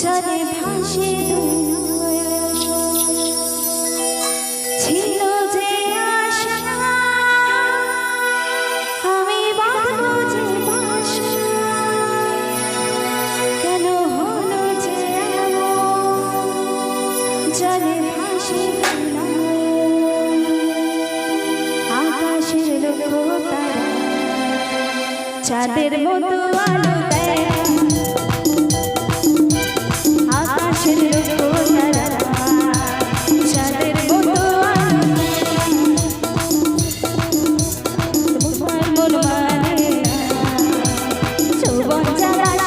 জলে ভাসে ছিল যে আশা, আমি বাঁধব যে বাসা কেন হলো যে জলে ভাসে আকাশের লোক তারা। চাঁদের মতো আলো দেয়। সুবন যারা